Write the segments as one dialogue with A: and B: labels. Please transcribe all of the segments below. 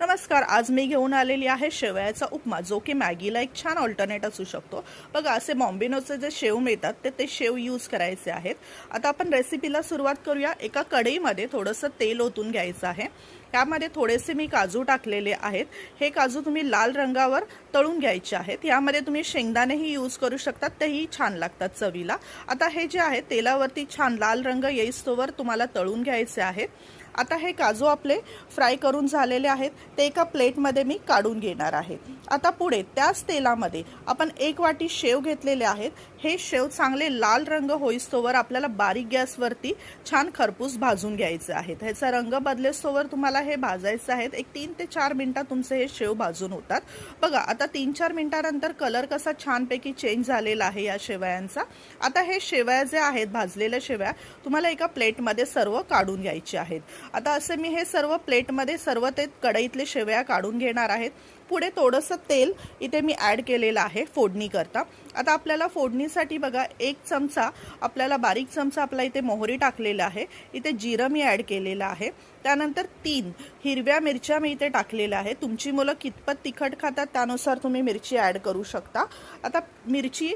A: नमस्कार आज मी घेऊन आलेली आहे शेवयाचा उपमा जो की मॅगीला एक छान ऑल्टरनेट असू शकतो. बघा असे बॉम्बिनोचे जे शेव मिळतात ते ते शेव यूज करायचे आहेत. आता आपण रेसिपीला सुरुवात करूया. एका कढईमध्ये थोडंसं तेल ओतून घ्यायचं आहे. त्यामध्ये थोडेसे मी काजू टाकलेले आहेत. हे काजू तुम्ही लाल रंगावर तळून घ्यायचे आहेत. यामध्ये तुम्ही शेंगदाणेही यूज करू शकतात तेही छान लागतात चवीला. आता हे जे आहे तेलावरती छान लाल रंग येईस्तोवर तुम्हाला तळून घ्यायचे आहेत. आता हे काजू आपले फ्राय करून झालेले आहेत. ते एका प्लेटमध्ये मी काढून घेणार आहे. आता पुढे त्याच तेलामध्ये आपण एक वाटी शेव घेतलेले आहेत. हे शेव चांगले लाल रंग होईस्तोवर आपल्याला बारीक गॅसवरती छान खरपूस भाजून घ्यायचे आहेत. ह्याचा रंग बदलेस्तोवर तुम्हाला हे भाजायचं आहेत. एक तीन ते चार मिनटात तुमचे हे शेव भाजून होतात. बघा आता तीन चार मिनटानंतर कलर कसा छानपैकी चेंज झालेला आहे या शेवयांचा. आता हे शेवया जे आहेत भाजलेल्या शेवया तुम्हाला एका प्लेटमध्ये सर्व काढून घ्यायचे आहेत. आता असे मी हे सर्व प्लेटमध्ये सर्व ते कढईतले शेवया काढून घेणार आहेत. पुढे थोडंसं तेल इथे मी ॲड केलेलं आहे फोडणी करता आता आपल्याला फोडणीसाठी बघा एक चमचा आपल्याला बारीक चमचा आपला इथे मोहरी टाकलेला आहे. इथे जिरं मी ॲड केलेलं आहे. त्यानंतर तीन हिरव्या मिरच्या मी इथे टाकलेल्या आहे तुमची मुलं कितपत तिखट खातात त्यानुसार तुम्ही मिरची ॲड करू शकता. आता मिरची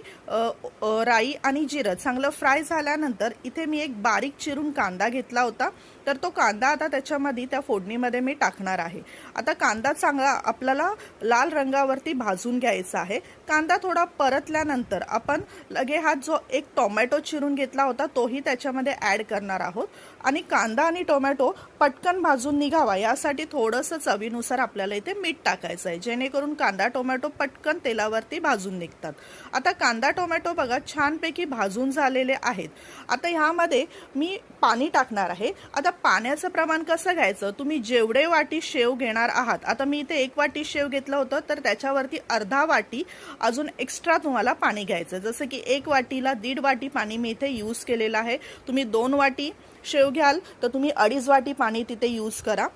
A: राई आणि जिरं चांगलं फ्राय झाल्यानंतर इथे मी एक बारीक चिरून कांदा घेतला होता. तर तो कांदा आता त्याच्यामध्ये त्या फोडणीमध्ये मी टाकणार आहे. आता कांदा चांगला आपल्याला लाल रंगावरती भाजून घ्यायचा आहे. कांदा थोडा परतल्यानंतर आपण लगे हा जो एक टोमॅटो चिरून घेतला होता तोही त्याच्यामध्ये ॲड करणार आहोत. आणि कांदा आणि टोमॅटो पटकन भाजून निघावा यासाठी थोडंसं चवीनुसार आपल्याला इथे मीठ टाकायचं आहे. जेणेकरून कांदा टोमॅटो पटकन तेलावरती भाजून निघतात. आता कांदा टोमॅटो बघा छानपैकी भाजून झालेले आहेत. आता ह्यामध्ये मी पाणी टाकणार आहे. आता पाण्याचं प्रमाण कसं घ्यायचं? तुम्ही जेवढे वाटी शेव घेणार आहात आता मी इथे एक वाटी शेव घेतलं होतं तर त्याच्यावरती अर्धा वाटी अजून एक्स्ट्रा तुम्हाला पाणी घ्यायचं. जसं की एक वाटीला दीड वाटी पाणी मी इथे यूज केलेलं आहे. तुम्ही दोन वाटी शेव घ्याल तर तुम्ही अडीच वाटी पाणी तिथे यूज करा.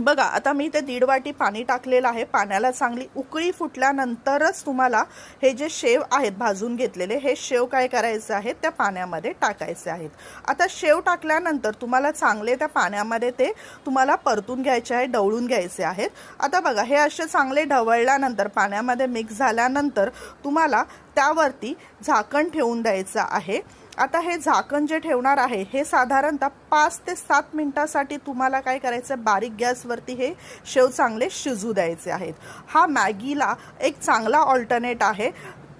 A: बघा आता मी ते दीड वाटी पाणी टाकलेलं आहे. पाण्याला चांगली उकळी फुटल्यानंतरच तुम्हाला हे जे शेव आहेत भाजून घेतलेले हे शेव काय करायचे आहेत त्या पाण्यामध्ये टाकायचे आहेत. आता शेव टाकल्यानंतर तुम्हाला चांगले त्या पाण्यामध्ये ते तुम्हाला परतून घ्यायचे आहे ढवळून घ्यायचे आहेत. आता बघा हे असे चांगले ढवळल्यानंतर पाण्यामध्ये मिक्स झाल्यानंतर तुम्हाला त्यावरती झाकण ठेवून द्यायचं आहे. आता हे झाकण जे ठेवणार आहे हे साधारणतः पाच ते सात मिनटासाठी तुम्हाला काय करायचं बारीक गॅसवरती हे शेव चांगले शिजू द्यायचे आहेत. हा मॅगीला एक चांगला ऑल्टरनेट आहे.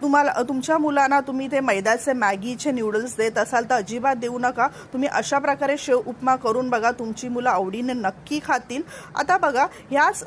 A: तुम्हाला तुमच्या मुलांना तुम्ही ते मैद्याचे मॅगीचे न्यूडल्स देत असाल तर अजिबात देऊ नका. तुम्ही अशा प्रकारे शेव उपमा करून बघा. तुमची मुलं आवडीने नक्की खातील. आता बघा ह्याच